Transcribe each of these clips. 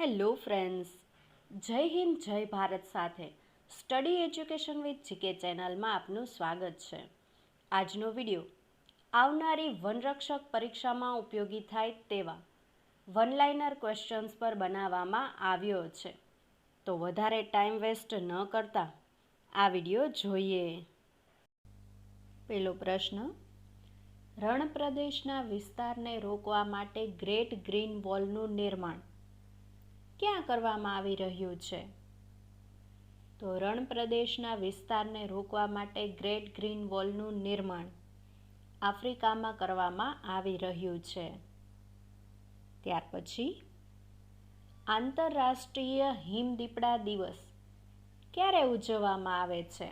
Hello friends, જય હિન્દ, જય ભારત સાથે. સ્ટડી એજ્યુકેશન વિથ જીકે ચેનલમાં આપનું સ્વાગત છે. આજનો વિડિયો, આવનારી વનરક્ષક પરીક્ષામાં ઉપયોગી થાય તેવા વનલાઇનર ક્વેશ્ચન્સ પર બનાવવામાં આવ્યો છે. તો વધારે ટાઈમ વેસ્ટ ન કરતા, આ વિડિયો જોઈએ. પેલો પ્રશ્ન રણ પ્રદેશના વિસ્તારને રોકવા માટે ગ્રેટ ગ્રીન વોલનું નિર્માણ. ક્યાં કરવામાં આવી રહ્યું છે? તો રણ પ્રદેશના વિસ્તારને રોકવા માટે ગ્રેટ ગ્રીન વોલનું નિર્માણ આફ્રિકામાં કરવામાં આવી રહ્યું છે. ત્યાર પછી આંતરરાષ્ટ્રીય હિમદીપડા દિવસ ક્યારે ઉજવવામાં આવે છે?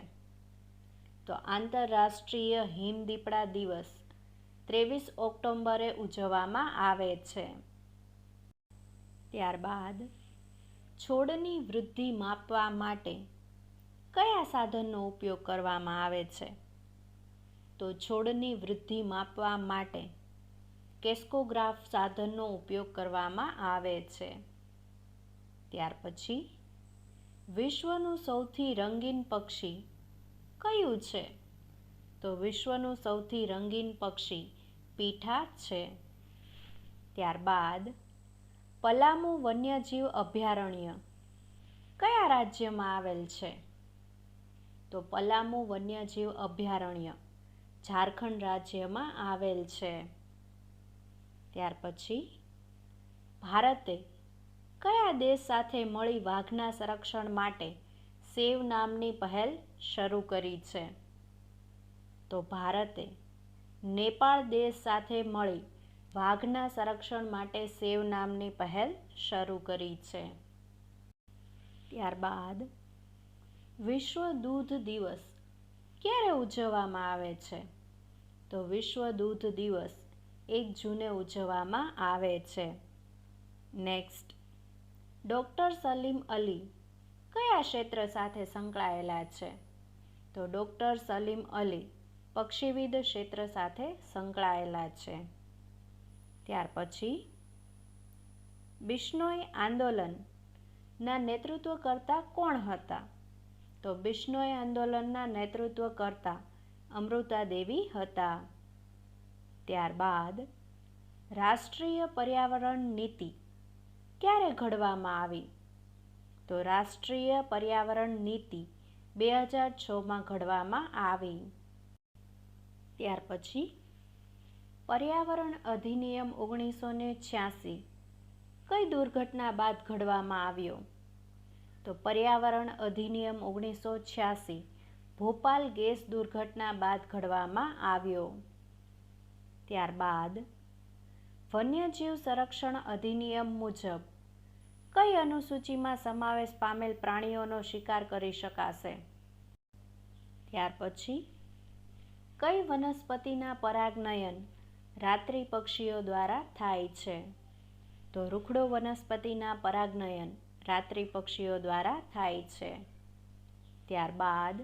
તો આંતરરાષ્ટ્રીય હિમદીપડા દિવસ ત્રેવીસ ઓક્ટોબરે ઉજવવામાં આવે છે. ત્યારબાદ છોડની વૃદ્ધિ માપવા માટે કયા સાધનનો ઉપયોગ કરવામાં આવે છે? તો છોડની વૃદ્ધિ માપવા માટે કેસ્કોગ્રાફ સાધનનો ઉપયોગ કરવામાં આવે છે. ત્યાર પછી વિશ્વનું સૌથી રંગીન પક્ષી કયું છે? તો વિશ્વનું સૌથી રંગીન પક્ષી પીઠા છે. ત્યારબાદ પલામુ વન્યજીવ અભયારણ્ય કયા રાજ્યમાં આવેલ છે? તો પલામુ વન્યજીવ અભયારણ્ય ઝારખંડ રાજ્યમાં આવેલ છે. ત્યાર પછી ભારતે કયા દેશ સાથે મળી વાઘના સંરક્ષણ માટે સેવ નામની પહેલ શરૂ કરી છે? તો ભારતે નેપાળ દેશ સાથે મળી વાઘના સંરક્ષણ માટે સેવ નામની પહેલ શરૂ કરી છે. ત્યારબાદ વિશ્વ દૂધ દિવસ ક્યારે ઉજવવામાં આવે છે? તો વિશ્વ દૂધ દિવસ એક જૂને ઉજવવામાં આવે છે. નેક્સ્ટ, ડૉક્ટર સલીમ અલી કયા ક્ષેત્ર સાથે સંકળાયેલા છે? તો ડૉક્ટર સલીમ અલી પક્ષીવિદ ક્ષેત્ર સાથે સંકળાયેલા છે. ત્યાર પછી બિશ્નોઈ આંદોલનના નેતૃત્વ કરતા કોણ હતા? તો બિશ્નોઈ આંદોલનના નેતૃત્વ કરતા અમૃતા દેવી હતા. ત્યારબાદ રાષ્ટ્રીય પર્યાવરણ નીતિ ક્યારે ઘડવામાં આવી? તો રાષ્ટ્રીય પર્યાવરણ નીતિ બે હજાર છમાં ઘડવામાં આવી. ત્યાર પછી પર્યાવરણ અધિનિયમ ઓગણીસો ને છ્યાસી કઈ દુર્ઘટના બાદ ઘડવામાં આવ્યો? તો પર્યાવરણ અધિનિયમ ઓગણીસો છ્યાસી ભોપાલ ગેસ દુર્ઘટના બાદ ઘડવામાં આવ્યો. ત્યારબાદ વન્યજીવ સંરક્ષણ અધિનિયમ મુજબ કઈ અનુસૂચિમાં સમાવેશ પામેલ પ્રાણીઓનો શિકાર કરી શકાશે? ત્યાર પછી કઈ વનસ્પતિના પરાગનયન રાત્રિ પક્ષીઓ દ્વારા થાય છે. તો રૂખડો વનસ્પતિના પરાગનયન રાત્રિ પક્ષીઓ દ્વારા થાય છે. ત્યારબાદ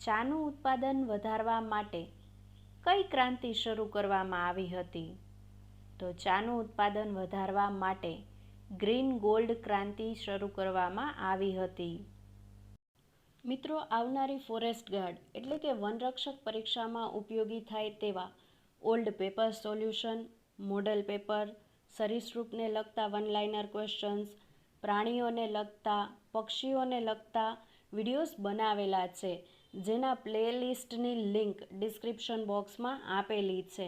ચાનું ઉત્પાદન વધારવા માટે કઈ ક્રાંતિ શરૂ કરવામાં આવી હતી? તો ચાનું ઉત્પાદન વધારવા માટે ગ્રીન ગોલ્ડ ક્રાંતિ શરૂ કરવામાં આવી હતી. મિત્રો, આવનારી ફોરેસ્ટ ગાર્ડ એટલે કે વનરક્ષક પરીક્ષામાં ઉપયોગી થાય તેવા old paper solution, model paper, સરીસૃપને લગતા વનલાઇનર ક્વેશ્ચન્સ પ્રાણીઓને લગતા, પક્ષીઓને લગતા વિડીયોઝ બનાવેલા છે, જેના પ્લેલિસ્ટની લિંક ડિસ્ક્રિપ્શન બોક્સમાં આપેલી છે,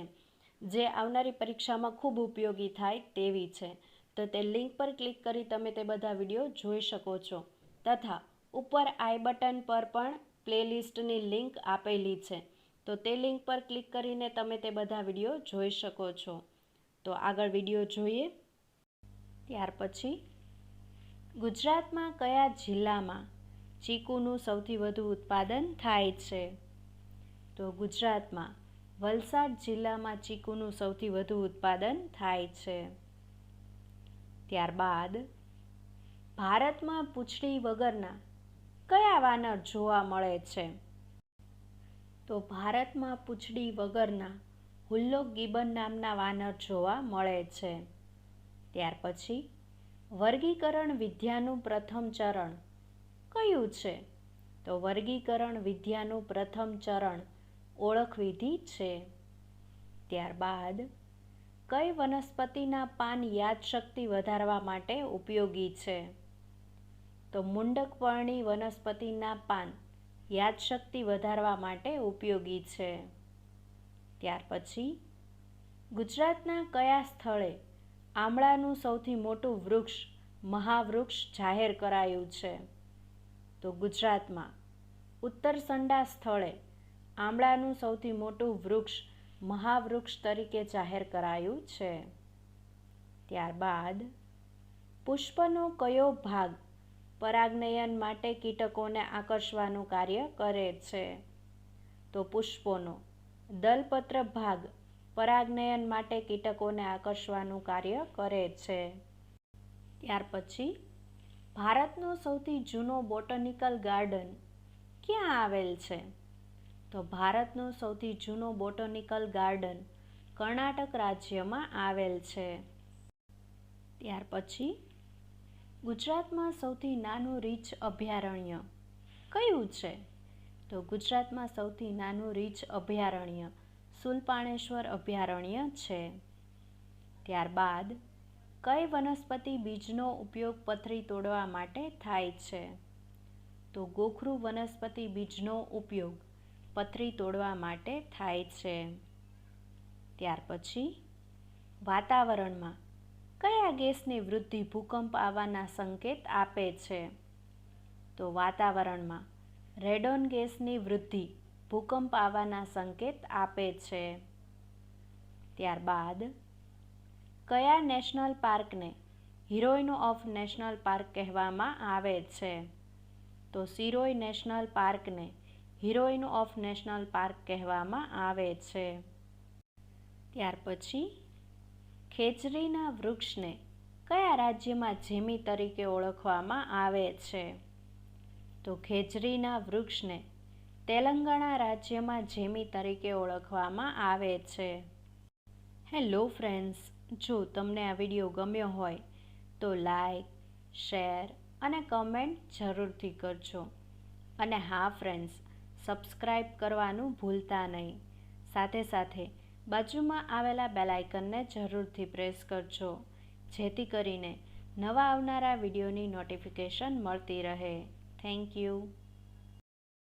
જે આવનારી પરીક્ષામાં ખૂબ ઉપયોગી થાય તેવી છે. તો તે લિંક પર ક્લિક કરી તમે તે બધા વીડિયો જોઈ શકો છો. તથા ઉપર આઈ બટન પર પણ પ્લેલિસ્ટની લિંક આપેલી છે. તો તે લિંક પર ક્લિક કરીને તમે તે બધા વીડિયો જોઈ શકો છો. તો આગળ વીડિયો જોઈએ. ત્યાર પછી, ગુજરાતમાં કયા જિલ્લામાં ચીકુનું સૌથી વધુ ઉત્પાદન થાય છે? તો ગુજરાતમાં વલસાડ જિલ્લામાં ચીકુનું સૌથી વધુ ઉત્પાદન થાય છે. ત્યારબાદ, ભારતમાં પૂંછડી વગરના કયા વાનર જોવા મળે છે? તો ભારતમાં પૂંછડી વગરના હુલ્લો ગિબન નામના વાનર જોવા મળે છે. ત્યાર પછી વર્ગીકરણ વિદ્યાનું પ્રથમ ચરણ કયું છે? તો વર્ગીકરણ વિદ્યાનું પ્રથમ ચરણ ઓળખવિધિ છે. ત્યારબાદ કઈ વનસ્પતિના પાન યાદશક્તિ વધારવા માટે ઉપયોગી છે? તો મુંડકપર્ણી વનસ્પતિના પાન યાદશક્તિ વધારવા માટે ઉપયોગી છે. ત્યાર પછી, ગુજરાતના કયા સ્થળે આમળાનું સૌથી મોટું વૃક્ષ, મહાવૃક્ષ જાહેર કરાયું છે? તો ગુજરાતમાં ઉત્તર સંડા સ્થળે આમળાનું સૌથી મોટું વૃક્ષ, મહાવૃક્ષ તરીકે જાહેર કરાયું છે. ત્યારબાદ, પુષ્પનો કયો ભાગ પરાગનયન માટે કીટકોને આકર્ષવાનું કાર્ય કરે છે. તો પુષ્પોનો દલપત્ર ભાગ પરાગનયન માટે કીટકોને આકર્ષવાનું કાર્ય કરે છે. ત્યાર પછી ભારતનો સૌથી જૂનો બોટનિકલ ગાર્ડન ક્યાં આવેલ છે? તો ભારતનો સૌથી જૂનો બોટનિકલ ગાર્ડન કર્ણાટક રાજ્યમાં આવેલ છે. ત્યાર પછી ગુજરાતમાં સૌથી નાનું રીંછ અભયારણ્ય કયું છે? તો ગુજરાતમાં સૌથી નાનું રીંછ અભયારણ્ય સુલપાણેશ્વર અભયારણ્ય છે. ત્યારબાદ કઈ વનસ્પતિ બીજનો ઉપયોગ પથરી તોડવા માટે થાય છે? તો ગોખરું વનસ્પતિ બીજનો ઉપયોગ પથરી તોડવા માટે થાય છે. ત્યાર પછી વાતાવરણમાં કયા ગેસની વૃદ્ધિ ભૂકંપ આવવાના સંકેત આપે છે? તો વાતાવરણમાં રેડોન ગેસની વૃદ્ધિ ભૂકંપ આવવાના સંકેત આપે છે. ત્યારબાદ, કયા નેશનલ પાર્કને હિરોઈન ઓફ નેશનલ પાર્ક કહેવામાં આવે છે? તો સિરોઈ નેશનલ પાર્કને હિરોઈન ઓફ નેશનલ પાર્ક કહેવામાં આવે છે. ત્યાર પછી ખેજરીના વૃક્ષને કયા રાજ્યમાં જેમી તરીકે ઓળખવામાં આવે છે? તો ખેજરીના વૃક્ષને તેલંગાણા રાજ્યમાં જેમી તરીકે ઓળખવામાં આવે છે. હેલો ફ્રેન્ડ્સ, જો તમને આ વીડિયો ગમ્યો હોય, તો લાઈક, શેર અને કમેન્ટ જરૂરથી કરજો. અને હા ફ્રેન્ડ્સ સબસ્ક્રાઈબ કરવાનું ભૂલતા નહીં. સાથે સાથે બાજુમાં આવેલા બેલાઇકનને જરૂરથી પ્રેસ કરજો, જેથી કરીને નવા આવનારા વિડીયોની નોટિફિકેશન મળતી રહે. Thank you.